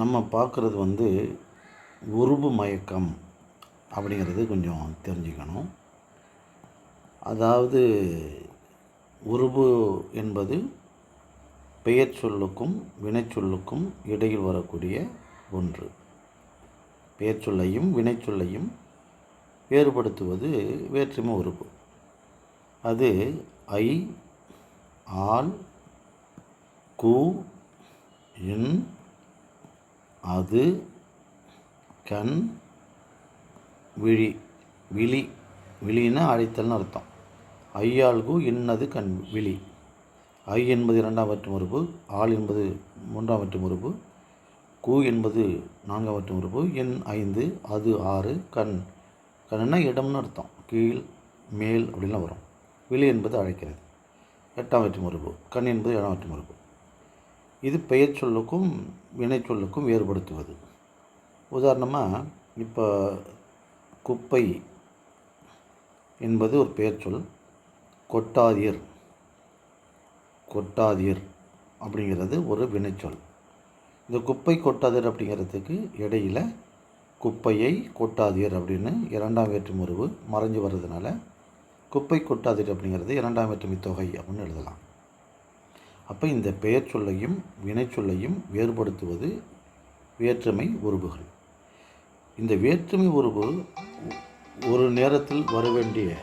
நம்ம பார்க்குறது வந்து உருபு மயக்கம் அப்படிங்கிறது கொஞ்சம் தெரிஞ்சுக்கணும். அதாவது உருபு என்பது பெயர் சொல்லுக்கும் வினைச்சொல்லுக்கும் இடையில் வரக்கூடிய ஒன்று. பெயர் சொல்லையும் வினைச்சொல்லையும் வேறுபடுத்துவது வேற்றுமை உருபு. அது ஐ ஆல் கு இன் அது கண் விழி விழி விழின்னா அழைத்தல்னு அர்த்தம். ஐயாள்கு இன்னது கண் விழி. ஐ என்பது இரண்டாம் வட்டு உறுப்பு ஆள் என்பது மூன்றாம் வட்டு உறுப்பு கு என்பது நான்காம் வட்டு உறுப்பு எண் ஐந்து அது ஆறு கண். கண்ணுன்னா இடம்னு அர்த்தம். கீழ் மேல் அப்படின்லாம் வரும். விழி என்பது அழைக்கிறது. எட்டாம் வட்டு உறுப்பு கண் என்பது ஏழாம் வட்டு உறுப்பு இது பெயர் சொல்லுக்கும் வினை சொல்லுக்கும் வேறுபடுத்துவது. உதாரணமாக இப்போ குப்பை என்பது ஒரு பெயர் சொல். கொட்டாதீர் கொட்டாதீர் அப்படிங்கிறது ஒரு வினைச்சொல் இந்த குப்பை கொட்டாதீர் அப்படிங்கிறதுக்கு இடையில் குப்பையை கொட்டாதீர் அப்படின்னு இரண்டாம் வேற்றுமுறிவு மறைஞ்சு வர்றதுனால குப்பை கொட்டாதீர் அப்படிங்கிறது இரண்டாம் வேற்றுமை தொகை அப்படின்னு எழுதலாம். அப்போ இந்த பெயர் சொல்லையும் வினைச்சொல்லையும் வேறுபடுத்துவது வேற்றுமை உருவுகள் இந்த வேற்றுமை உருவு ஒரு நேரத்தில் வர வேண்டிய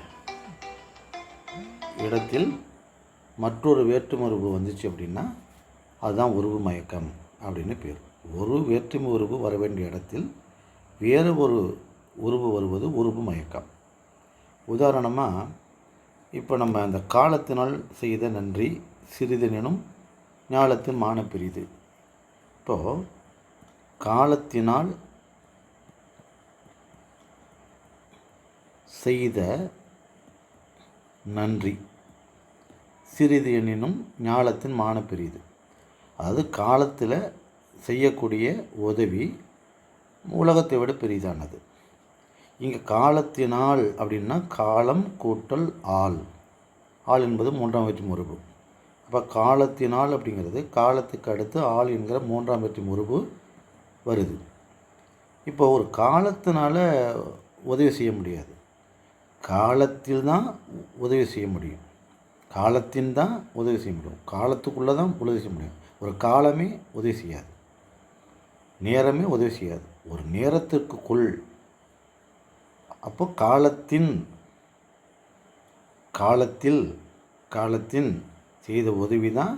இடத்தில் மற்றொரு வேற்றுமை உருவு வந்துச்சு அப்படின்னா அதுதான் உருவு மயக்கம் அப்படின்னு பேர். ஒரு வேற்றுமை உருவு வர வேண்டிய இடத்தில் வேறு ஒரு உருவு வருவது உருவு மயக்கம். உதாரணமாக இப்போ நம்ம அந்த காலத்தினால் செய்த நன்றி சிறிதெனினும் ஞாலத்து மான பெரிது இப்போது காலத்தினால் செய்த நன்றி. சிறிது எனினும் ஞாலத்தின் மான பெரியது அதாவது காலத்தில் செய்யக்கூடிய உதவி உலகத்தை விட பெரிதானது. இங்கே காலத்தினால் அப்படின்னா காலம் கூட்டல் ஆள். ஆள் என்பது மூன்றாம் வயிற்று முறுப்பு அப்போ காலத்தினால் அப்படிங்கிறது காலத்துக்கு அடுத்து ஆள் என்கிற மூன்றாம் வெற்றி முறுப்பு வருது. இப்போ ஒரு காலத்தினால உதவி செய்ய முடியாது. காலத்தில் தான் உதவி செய்ய முடியும். காலத்தின் தான் உதவி செய்ய முடியும். காலத்துக்குள்ளே தான் உதவி செய்ய முடியும். ஒரு காலமே உதவி செய்யாது. நேரமே உதவி செய்யாது. ஒரு நேரத்திற்குள். அப்போ காலத்தின் காலத்தில் காலத்தின் செய்த உதவி தான்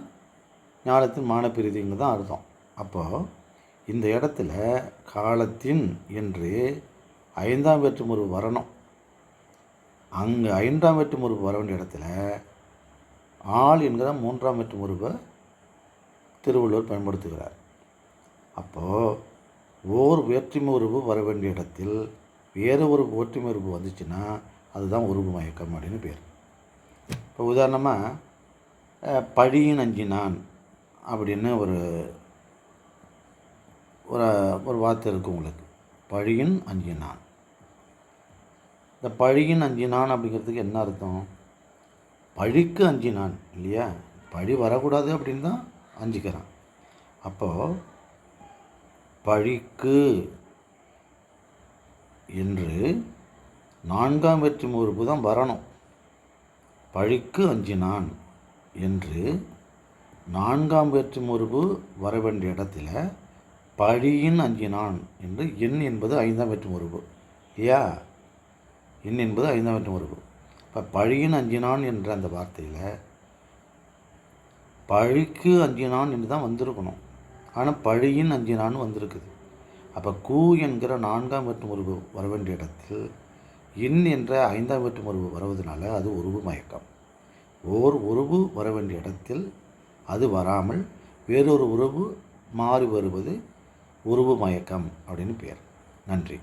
ஞானத்தின் மானப்பிரிதிங்க தான் அர்த்தம். அப்போது இந்த இடத்துல காலத்தின் என்று ஐந்தாம் வேற்றுமுறை வரணும். அங்கே ஐந்தாம் வெட்டு வர வேண்டிய இடத்துல ஆள் என்கிற மூன்றாம் வெட்டு திருவள்ளுவர் பயன்படுத்துகிறார். அப்போது ஓர் வேற்றுமை உருவு வர வேண்டிய இடத்தில் வேறு ஒரு வேற்றுமை உருவு வந்துச்சுன்னா அதுதான் உருவு மயக்கம் அப்படின்னு பேர். இப்போ உதாரணமாக பழியின் அஞ்சினான் அப்படின்னு ஒரு ஒரு ஒரு வார்த்தை இருக்குது உங்களுக்கு. பழியின் அஞ்சினான். இந்த பழியின் அஞ்சினான் அப்படிங்கிறதுக்கு என்ன அர்த்தம்? பழிக்கு அஞ்சினான் இல்லையா? பழி வரக்கூடாது அப்படின்னு தான் அஞ்சிக்கிறான் அப்போது பழிக்கு என்று நான்காம் வெற்றி முறுப்பு தான் வரணும். பழிக்கு அஞ்சினான். என்று நான்காம் வேற்று முறிவு வர வேண்டிய இடத்துல பழியின் அஞ்சினான் என்று எண் என்பது ஐந்தாம் வேற்று முறிவு. இல்லையா எண் என்பது ஐந்தாம் வேற்று முறிவு. இப்போ பழியின் அஞ்சினான் என்ற அந்த வார்த்தையில் பழிக்கு அஞ்சினான் என்று தான் வந்திருக்கணும். ஆனால் பழியின் அஞ்சினான் வந்திருக்குது. அப்போ கூ என்கிற நான்காம் வேற்று முறிவு வர வேண்டிய இடத்தில் இன் என்ற ஐந்தாம் வேற்று முறிவு வருவதனால அது உருவு மயக்கம். ஓர் உருவு வர வேண்டிய இடத்தில் அது வராமல் வேறொரு உறவு மாறி வருவது உருவு மயக்கம் அப்படின்னு பேர். நன்றி.